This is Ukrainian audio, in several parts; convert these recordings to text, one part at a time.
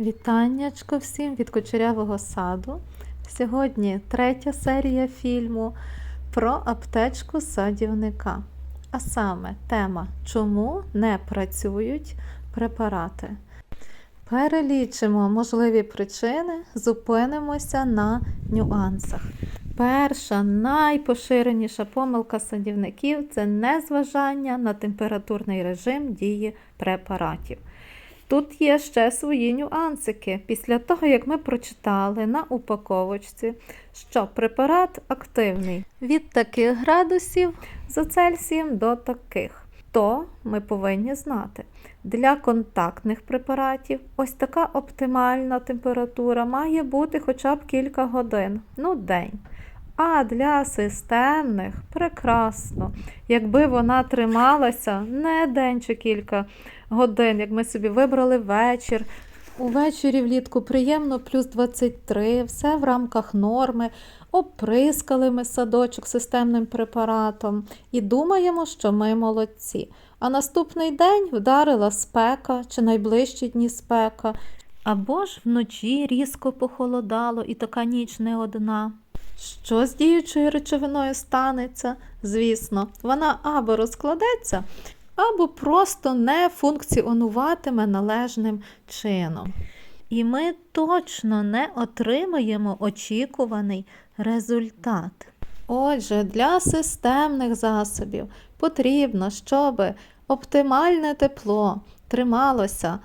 Вітаннячко всім від кучерявого саду. Сьогодні третя серія фільму про аптечку садівника. А саме тема Чому не працюють препарати. Перелічимо можливі причини, зупинимося на нюансах. Перша найпоширеніша помилка садівників це незважання на температурний режим дії препаратів. Тут є ще свої нюансики. Після того, як ми прочитали на упаковочці, що препарат активний від таких градусів за Цельсієм до таких, то ми повинні знати. Для контактних препаратів ось така оптимальна температура має бути хоча б кілька годин, ну день. А для системних прекрасно. Якби вона трималася не день чи кілька годин, як ми собі вибрали вечір. Увечері влітку приємно плюс 23, все в рамках норми, оприскали ми садочок системним препаратом і думаємо, що ми молодці. А наступний день вдарила спека чи найближчі дні спека, або ж вночі різко похолодало і така ніч не одна. Що з діючою речовиною станеться? Звісно, вона або розкладеться, або просто не функціонуватиме належним чином. І ми точно не отримаємо очікуваний результат. Отже, для системних засобів потрібно, щоб оптимальне тепло трималося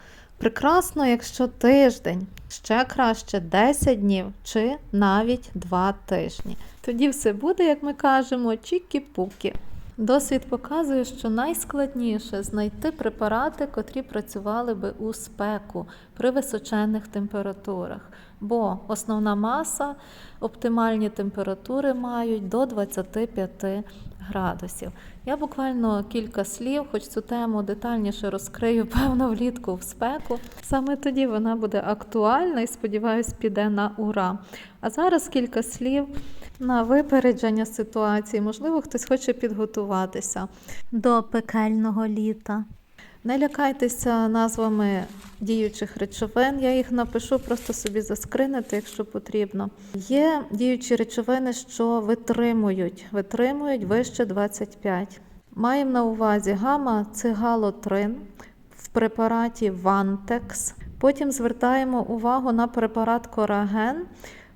прекрасно, якщо тиждень, ще краще 10 днів чи навіть 2 тижні. Тоді все буде, як ми кажемо, чікі-пукі. Досвід показує, що найскладніше знайти препарати, котрі працювали би у спеку при височенних температурах, бо основна маса оптимальні температури мають до 25 градусів. Я буквально кілька слів, хоч цю тему детальніше розкрию, певно, влітку в спеку. Саме тоді вона буде актуальна і, сподіваюсь, піде на ура. А зараз кілька слів на випередження ситуації. Можливо, хтось хоче підготуватися до пекельного літа. Не лякайтеся назвами діючих речовин, я їх напишу просто собі заскринити, якщо потрібно. Є діючі речовини, що витримують, витримують вище 25. Маємо на увазі гама цигалотрин в препараті Вантекс. Потім звертаємо увагу на препарат Кораген,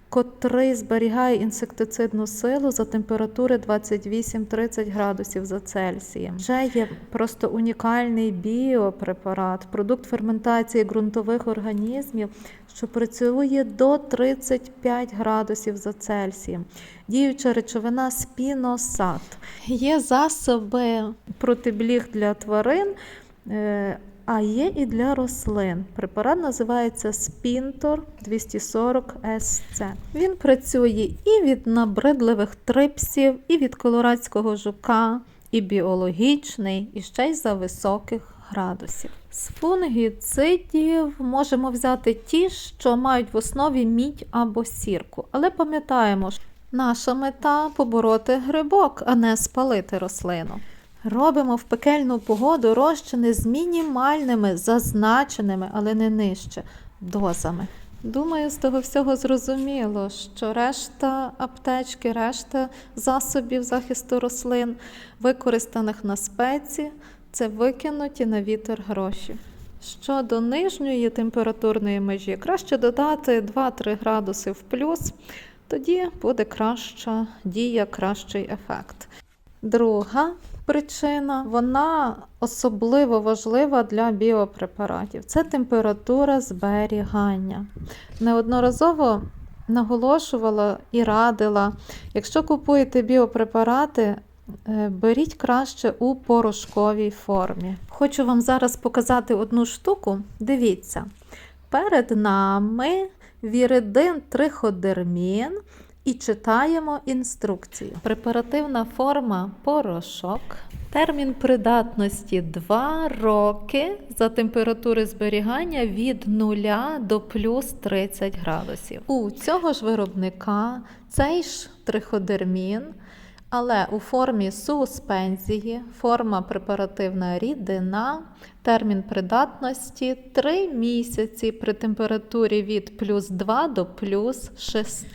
котрий зберігає інсектицидну силу за температури 28-30 градусів за Цельсієм. Ще є просто унікальний біопрепарат, продукт ферментації ґрунтових організмів, що працює до 35 градусів за Цельсієм. Діюча речовина спіносат. Є засоби протибліг для тварин. А є і для рослин. Препарат називається Спінтор 240 SC. Він працює і від набридливих трипсів, і від колорадського жука, і біологічний, і ще й за високих градусів. З фунгіцидів можемо взяти ті, що мають в основі мідь або сірку. Але пам'ятаємо, що наша мета побороти грибок, а не спалити рослину. Робимо в пекельну погоду розчини з мінімальними, зазначеними, але не нижче, дозами. Думаю, з того всього зрозуміло, що решта аптечки, решта засобів захисту рослин, використаних на спеці, це викинуті на вітер гроші. Щодо нижньої температурної межі, краще додати 2-3 градуси в плюс, тоді буде краща дія, кращий ефект. Друга причина, вона особливо важлива для біопрепаратів. Це температура зберігання. Неодноразово наголошувала і радила, якщо купуєте біопрепарати, е, беріть краще у порошковій формі. Хочу вам зараз показати одну штуку. Дивіться, перед нами віридин триходермін і читаємо інструкцію. Препаративна форма порошок. Термін придатності 2 роки за температури зберігання від 0 до плюс 30 градусів. У цього ж виробника цей ж триходермін але у формі суспензії, форма препаративна рідина, термін придатності 3 місяці при температурі від плюс 2 до плюс 6.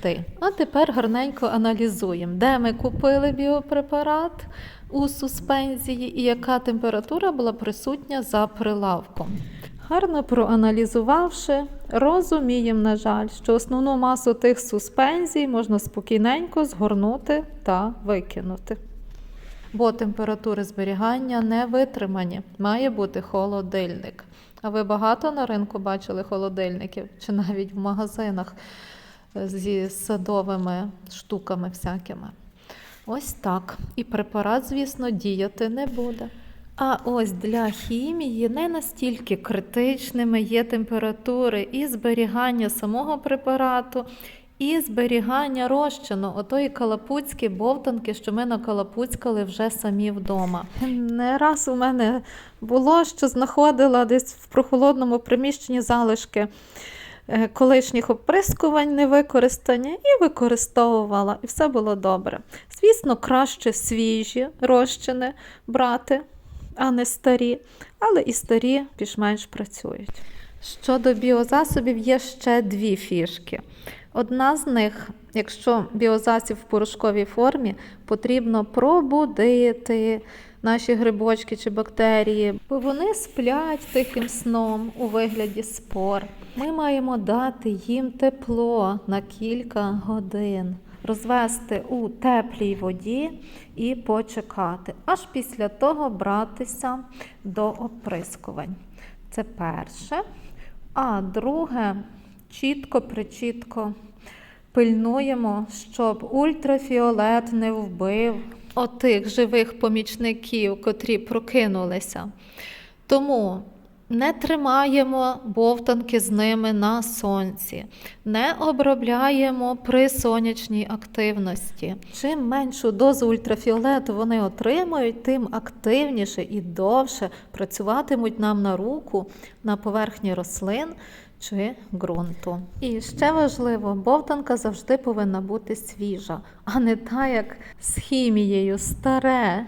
А тепер гарненько аналізуємо, де ми купили біопрепарат у суспензії і яка температура була присутня за прилавком. Гарно проаналізувавши, розуміємо, на жаль, що основну масу тих суспензій можна спокійненько згорнути та викинути. Бо температури зберігання не витримані, має бути холодильник. А ви багато на ринку бачили холодильників чи навіть в магазинах е, зі садовими штуками всякими. Ось так. І препарат, звісно, діяти не буде. А ось для хімії не настільки критичними є температури і зберігання самого препарату, і зберігання розчину, отої калапуцькі бовтанки, що ми накалапуцькали вже самі вдома. Не раз у мене було, що знаходила десь в прохолодному приміщенні залишки е, колишніх оприскувань невикористані і використовувала, і все було добре. Звісно, краще свіжі розчини брати, а не старі, але і старі більш-менш працюють. Щодо біозасобів, є ще дві фішки. Одна з них, якщо біозасіб в порошковій формі, потрібно пробудити наші грибочки чи бактерії, бо вони сплять тихим сном у вигляді спор. Ми маємо дати їм тепло на кілька годин, розвести у теплій воді і почекати, аж після того братися до оприскувань. Це перше. А друге, чітко причітко пильнуємо, щоб ультрафіолет не вбив отих живих помічників, котрі прокинулися. Тому не тримаємо бовтанки з ними на сонці, не обробляємо при сонячній активності. Чим меншу дозу ультрафіолету вони отримають, тим активніше і довше працюватимуть нам на руку на поверхні рослин чи ґрунту. І ще важливо, бовтанка завжди повинна бути свіжа, а не та, як з хімією, старе,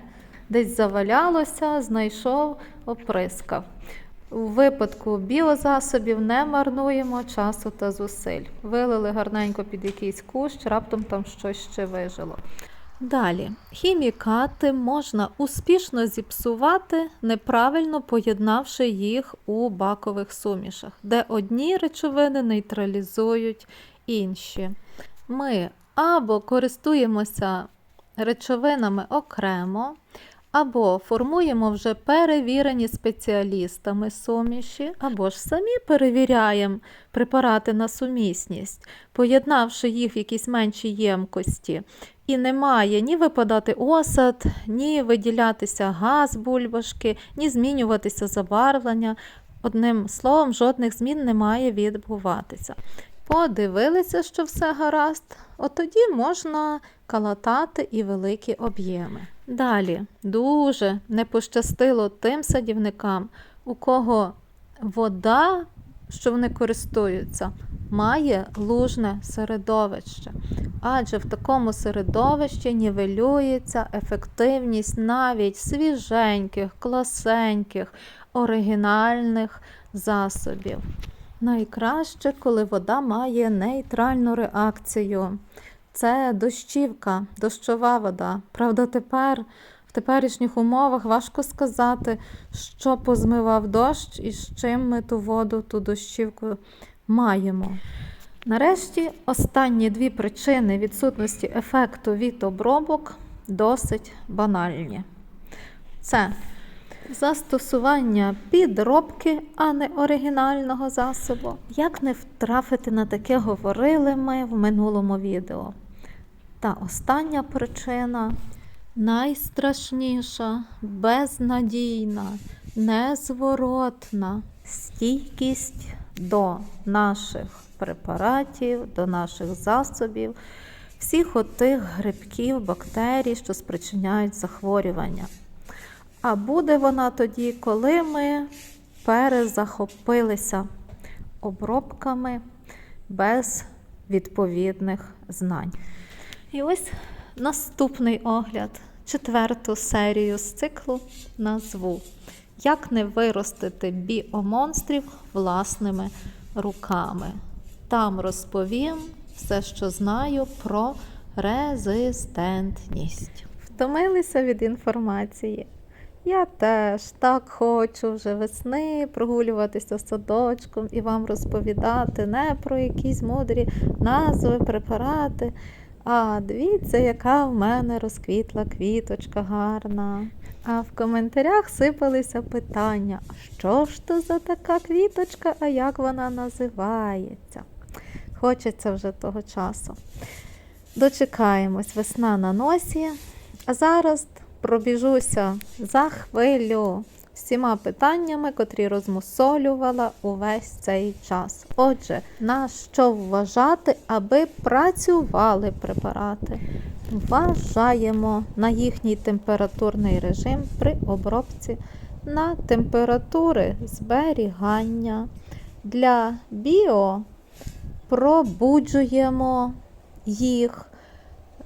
десь завалялося, знайшов, оприскав. У випадку біозасобів не марнуємо часу та зусиль. Вилили гарненько під якийсь кущ, раптом там щось ще вижило. Далі, хімікати можна успішно зіпсувати, неправильно поєднавши їх у бакових сумішах, де одні речовини нейтралізують інші. Ми або користуємося речовинами окремо, або формуємо вже перевірені спеціалістами суміші, або ж самі перевіряємо препарати на сумісність, поєднавши їх в якісь менші ємкості. І не має ні випадати осад, ні виділятися газ бульбашки, ні змінюватися забарвлення. Одним словом, жодних змін не має відбуватися. Подивилися, що все гаразд, от тоді можна калатати і великі об'єми. Далі дуже не пощастило тим садівникам, у кого вода, що вони користуються, має лужне середовище. Адже в такому середовищі нівелюється ефективність навіть свіженьких, класеньких, оригінальних засобів. Найкраще, коли вода має нейтральну реакцію. Це дощівка, дощова вода. Правда, тепер в теперішніх умовах важко сказати, що позмивав дощ і з чим ми ту воду, ту дощівку маємо. Нарешті останні дві причини відсутності ефекту від обробок досить банальні. Це застосування підробки, а не оригінального засобу. Як не втрафити на таке говорили ми в минулому відео. Та остання причина найстрашніша, безнадійна, незворотна стійкість до наших препаратів, до наших засобів, всіх отих грибків, бактерій, що спричиняють захворювання. А буде вона тоді, коли ми перезахопилися обробками без відповідних знань. І ось Наступний огляд, четверту серію з циклу назву Як не виростити біомонстрів власними руками. Там розповім все, що знаю про резистентність. Втомилися від інформації. Я теж так хочу вже весни прогулюватися садочком і вам розповідати не про якісь мудрі назви, препарати. А дивіться, яка в мене розквітла квіточка гарна. А в коментарях сипалися питання: що ж то за така квіточка, а як вона називається? Хочеться вже того часу. Дочекаємось, весна на носі. А зараз пробіжуся за хвилю всіма питаннями, котрі розмусолювала увесь цей час. Отже, на що вважати, аби працювали препарати? Вважаємо на їхній температурний режим при обробці на температури зберігання. Для біо пробуджуємо їх,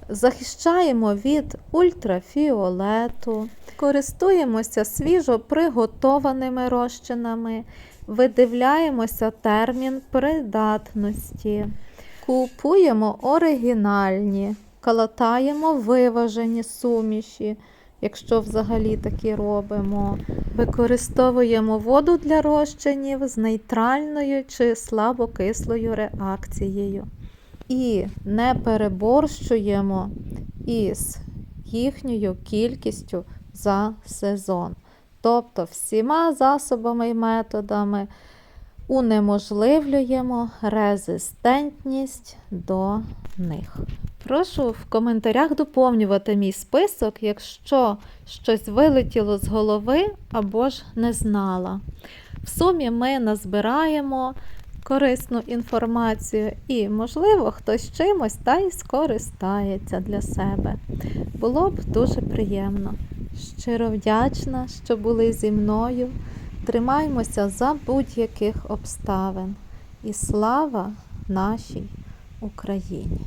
захищаємо від ультрафіолету, користуємося свіжо приготованими розчинами, видивляємося термін придатності, купуємо оригінальні, калатаємо виважені суміші. Якщо взагалі такі робимо, використовуємо воду для розчинів з нейтральною чи слабокислою реакцією. І не переборщуємо із їхньою кількістю за сезон. Тобто всіма засобами і методами унеможливлюємо резистентність до них. Прошу в коментарях доповнювати мій список, якщо щось вилетіло з голови або ж не знала. В сумі ми назбираємо корисну інформацію і, можливо, хтось чимось та й скористається для себе. Було б дуже приємно. Щиро вдячна, що були зі мною. Тримаймося за будь-яких обставин. І слава нашій Україні!